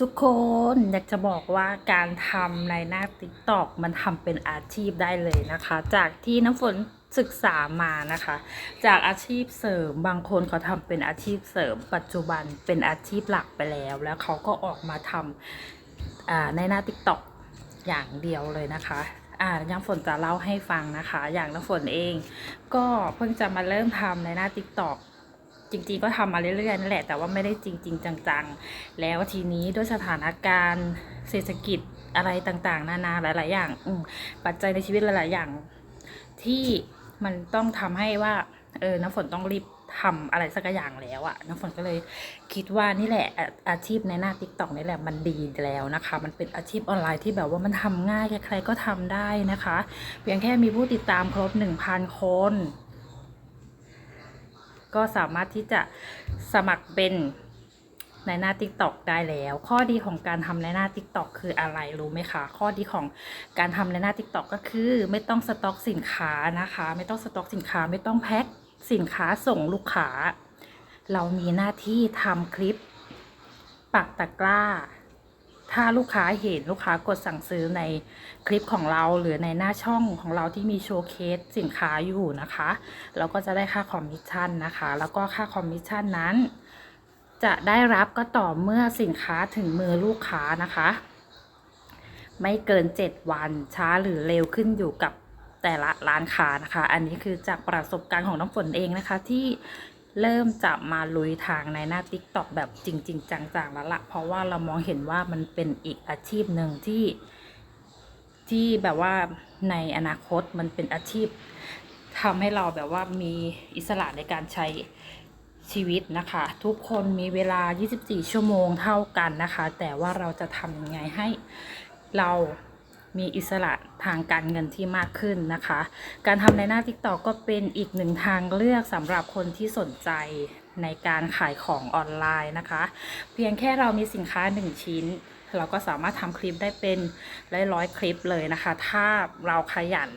ทุกคนอยากจะบอกว่าการทำในหน้า t ิ k t o k มันทำเป็นอาชีพได้เลยนะคะ จากที่น้ำฝนศึกษามานะคะ จากอาชีพเสริมบางคนเขาทำเป็นอาชีพเสริม ปัจจุบันเป็นอาชีพหลักไปแล้ว แล้วเขาก็ออกมาทำในหน้า t ิ k t o k อย่างเดียวเลยนะคะอ่าน้ำฝนจะเล่าให้ฟังนะคะ อย่างน้ำฝนเอง ก็เพิ่งจะมาเริ่มทำในหน้า t ิ k t o k จริงๆก็ทำมาเรื่อยๆนั่นแหละแต่ว่าไม่ได้จริง ๆ จังๆ แล้วทีนี้ด้วยสถานการณ์เศรษฐกิจอะไรต่างๆ นานาหลาย ๆ อย่างอืปัจจัยในชีวิตหลาย ๆ อย่าง ที่มันต้องทำให้ว่า เออน้ำฝนต้องรีบทำอะไรสักอย่างแล้วอะน้ำฝนก็เลยคิดว่านี่แหละอาอาชีพในหน้าติ๊กต็อกนี่แหละมันดีแล้วนะคะ มันเป็นอาชีพออนไลน์ที่แบบว่ามันทำง่ายใครๆก็ทำได้นะคะ เพียงแค่มีผู้ติดตามครบ 1,000 คน ก็สามารถที่จะสมัครเป็นในหน้า TikTok ได้แล้ว ข้อดีของการทำในหน้า TikTok คืออะไรรู้ไหมคะ ข้อดีของการทำในหน้า TikTok ก็คือ ไม่ต้องสต็อกสินค้านะคะ ไม่ต้องสต็อกสินค้าไม่ต้องแพ็คสินค้าส่งลูกค้า เรามีหน้าที่ทำคลิปปักตะกร้า ถ้าลูกค้าเห็นลูกค้ากดสั่งซื้อในคลิปของเราหรือในหน้าช่องของเราที่มีโชว์เคสสินค้าอยู่นะคะเราก็จะได้ค่าคอมมิชชั่นนะคะ แล้วก็ค่าคอมมิชชั่นนั้น จะได้รับก็ต่อเมื่อสินค้าถึงมือลูกค้านะคะ ไม่เกิน 7 วันช้าหรือเร็วขึ้นอยู่กับแต่ละร้านค้านะคะ อันนี้คือจากประสบการณ์ของน้ำฝนเองนะคะที่ เริ่มจะมาลุยทางในหน้า t ิ k t o k แบบจริง ๆ จังๆแล้วละเพราะว่าเรามองเห็นว่ามันเป็นอีกอาชีพหนึ่งที่ที่แบบว่าในอนาคตมันเป็นอาชีพทำให้เราแบบว่ามีอิสระในการใช้ชีวิตนะคะ ทุกคนมีเวลา 24 ชั่วโมงเท่ากันนะคะ แต่ว่าเราจะทำยังไงให้เรา มีอิสระทางการเงินที่มากขึ้นนะคะ การทำในหน้า TikTok ก็เป็นอีกหนึ่งทางเลือกสำหรับคนที่สนใจในการขายของออนไลน์นะคะ เพียงแค่เรามีสินค้า 1 ชิ้น เราก็สามารถทำคลิปได้เป็นร้อยๆคลิปเลยนะคะ ถ้าเราขยัน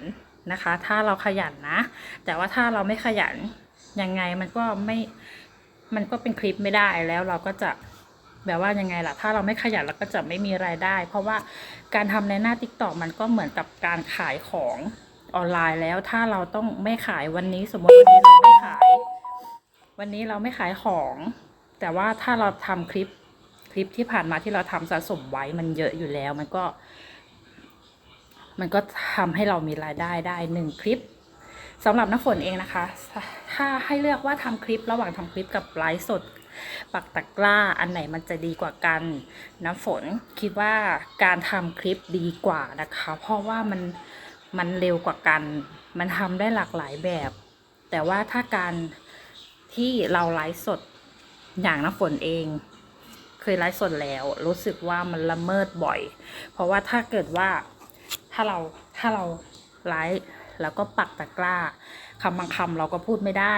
นะคะ ถ้าเราขยันนะ แต่ว่าถ้าเราไม่ขยันยังไงมันก็ไม่มันก็เป็นคลิปไม่ได้แล้วเราก็จะ แบบว่ายังไงล่ะ ถ้าเราไม่ขยันเราก็จะไม่มีรายได้ เพราะว่าการทำในหน้า t ิ k t o k มันก็เหมือนกับการขายของออนไลน์แล้ว ถ้าเราต้องไม่ขายวันนี้สมมติวันนี้เราไม่ขาย วันนี้เราไม่ขายของ แต่ว่าถ้าเราทำคลิปคลิปที่ผ่านมาที่เราทำสะสมไว้มันเยอะอยู่แล้ว มันก็ มันก็ทำให้เรามีรายได้ได้หนึ่งคลิปสำหรับน้ำฝนเองนะคะ ถ้าให้เลือกว่าทำคลิประหว่างทำคลิปกับไลฟ์สด ปักตะกร้าอันไหนมันจะดีกว่ากัน น้ำฝนคิดว่าการทำคลิปดีกว่านะคะ เพราะว่ามันมันเร็วกว่ากัน มันทำได้หลากหลายแบบ แต่ว่าถ้าการที่เราไลฟ์สดอย่างน้ำฝนเอง เคยไลฟ์สดแล้ว รู้สึกว่ามันละเมิดบ่อย เพราะว่าถ้าเกิดว่าถ้าเราถ้าเราไลฟ์แล้วก็ปักตะกร้าคำบางคำเราก็พูดไม่ได้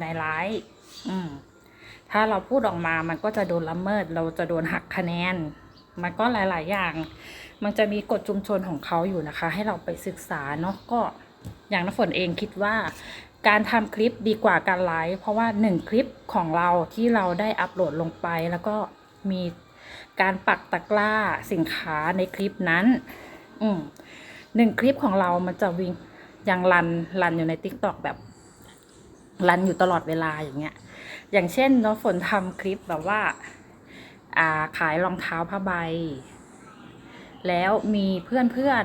ในไลฟ์อืม ถ้าเราพูดออกมามันก็จะโดนละเมิด เราจะโดนหักคะแนน มันก็หลาย ๆ อย่าง มันจะมีกฎชุมชนของเขาอยู่นะคะ ให้เราไปศึกษาเนาะก็อย่างน้ำฝนเองคิดว่าการทำคลิปดีกว่าการไลฟ์เพราะว่าหนึ่งคลิปของเราที่เราได้อัปโหลดลงไป แล้วก็มีการปักตะกร้าสินค้าในคลิปนั้น อืมหนึ่งคลิปของเรามันจะวิ่งยังรันรันอยู่ใน t ิ k t o k แบบ รันอยู่ตลอดเวลาอย่างเงี้ย อย่างเช่นเนาะฝนทำคลิปแบบว่าอ่าขายรองเท้าผ้าใบ แล้วมีเพื่อนเพื่อน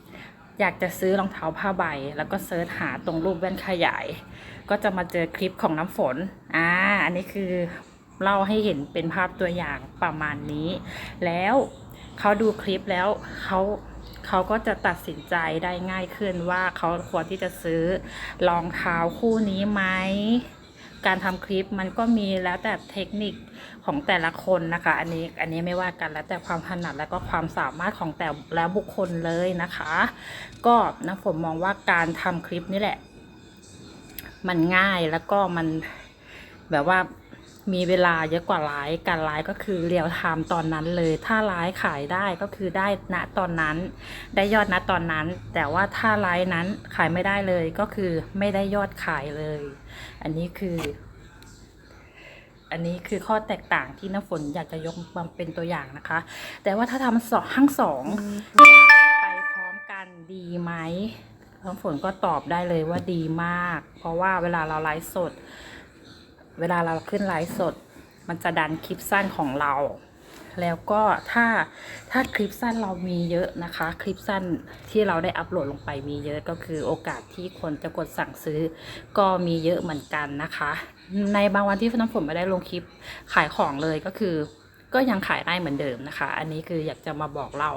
ๆอยากจะซื้อรองเท้าผ้าใบ แล้วก็เซิร์ชหาตรงรูปแว่นขยาย ก็จะมาเจอคลิปของน้ำฝน อ่า อันนี้คือเล่าให้เห็นเป็นภาพตัวอย่างประมาณนี้ แล้วเขาดูคลิปแล้วเขาเขาก็จะตัดสินใจได้ง่ายขึ้นว่าเขาควรที่จะซื้อรองเท้าคู่นี้ไหม การทำคลิปมันก็มีแล้วแต่เทคนิคของแต่ละคนนะคะ อันนี้อันนี้ไม่ว่ากันแล้วแต่ความถนัดแล้วก็ความสามารถของแต่ละบุคคลเลยนะคะ ก็นะผมมองว่าการทำคลิปนี่แหละ มันง่ายแล้วก็มันแบบว่า มีเวลาเยอะกว่าไลฟ์การไลฟ์ก็คือเรียวไทม์ตอนนั้นเลย ถ้าไลฟ์ขายได้ก็คือได้ณตอนนั้น ได้ยอดณตอนนั้น แต่ว่าถ้าไลฟ์นั้นขายไม่ได้เลยก็คือไม่ได้ยอดขายเลย อันนี้คือ อันนี้คือข้อแตกต่างที่น้ำฝนอยากจะยกมาเป็นตัวอย่างนะคะ แต่ว่าถ้าทำสองทั้งสองอยากไปพร้อมกันดีไหมน้ำฝนก็ตอบได้เลยว่าดีมาก เพราะว่าเวลาเราไลฟ์สด เวลาเราขึ้นไลฟ์สด มันจะดันคลิปสั้นของเรา แล้วก็ถ้าถ้าคลิปสั้นเรามีเยอะนะคะ คลิปสั้นที่เราได้อัปโหลดลงไปมีเยอะก็คือโอกาสที่คนจะกดสั่งซื้อ ก็มีเยอะเหมือนกันนะคะ ในบางวันที่น้ำฝนไม่ได้ลงคลิปขายของเลยก็คือก็ยังขายได้เหมือนเดิมนะคะ อันนี้คืออยากจะมาบอกเรา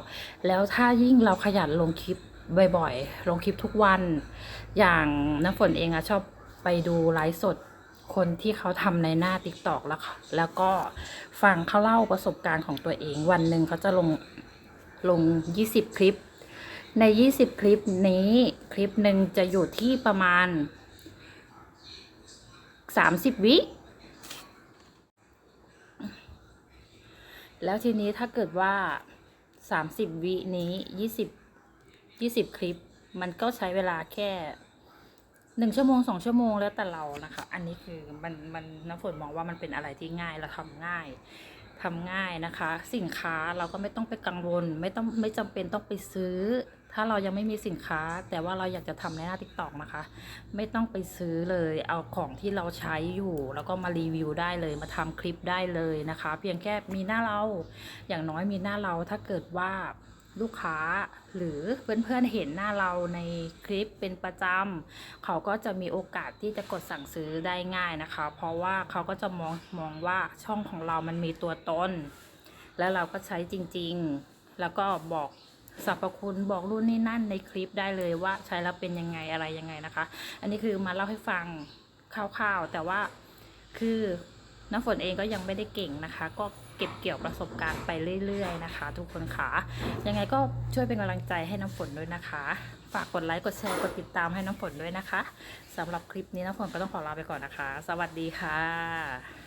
แล้วถ้ายิ่งเราขยันลงคลิปบ่อยๆ ลงคลิปทุกวัน อย่างน้ำฝนเองอะชอบไปดูไลฟ์สด คนที่เขาทำในหน้า t ิ k t o k แล้วค่ะ แล้วก็ฟังเขาเล่าประสบการณ์ของตัวเอง วันหนึ่งเขาจะลงลง 20 คลิป ใน 20 คลิปนี้คลิปหนึ่งจะอยู่ที่ประมาณ 30 วิแล้วทีนี้ถ้าเกิดว่า 30 วินี้ 20 20 คลิป มันก็ใช้เวลาแค่ หนึ่งชั่วโมงสองชั่วโมงแล้วแต่เรานะคะ อันนี้คือมันมันน้ำฝนมองว่ามันเป็นอะไรที่ง่ายและทำง่ายทำง่ายนะคะ สินค้าเราก็ไม่ต้องไปกังวล ไม่ต้องไม่จำเป็นต้องไปซื้อ ถ้าเรายังไม่มีสินค้า แต่ว่าเราอยากจะทำในหน้าทิกตอกนะคะ ไม่ต้องไปซื้อเลยเอาของที่เราใช้อยู่ แล้วก็มารีวิวได้เลยมาทำคลิปได้เลยนะคะ เพียงแค่มีหน้าเราอย่างน้อยมีหน้าเราถ้าเกิดว่า ลูกค้าหรือเพื่อนๆเห็นหน้าเราในคลิปเป็นประจำเขาก็จะมีโอกาสที่จะกดสั่งซื้อได้ง่ายนะคะ เพราะว่าเขาก็จะมองมองว่าช่องของเรามันมีตัวตนแล้วเราก็ใช้จริงๆ แล้วก็บอกสรรพคุณบอกรุ่นนี่นั่นในคลิปได้เลยว่าใช้แล้วเป็นยังไงอะไรยังไงนะคะ อันนี้คือมาเล่าให้ฟังคร่าวๆ แต่ว่าคือ น้ำฝนเองก็ยังไม่ได้เก่งนะคะ ก็เก็บเกี่ยวประสบการณ์ไปเรื่อย ๆ นะคะ ทุกคนค่ะ ยังไงก็ช่วยเป็นกำลังใจให้น้ำฝนด้วยนะคะ ฝากกดไลค์กดแชร์กดติดตามให้น้ำฝนด้วยนะคะสำหรับคลิปนี้น้ำฝนก็ต้องขอลาไปก่อนนะคะ สวัสดีค่ะ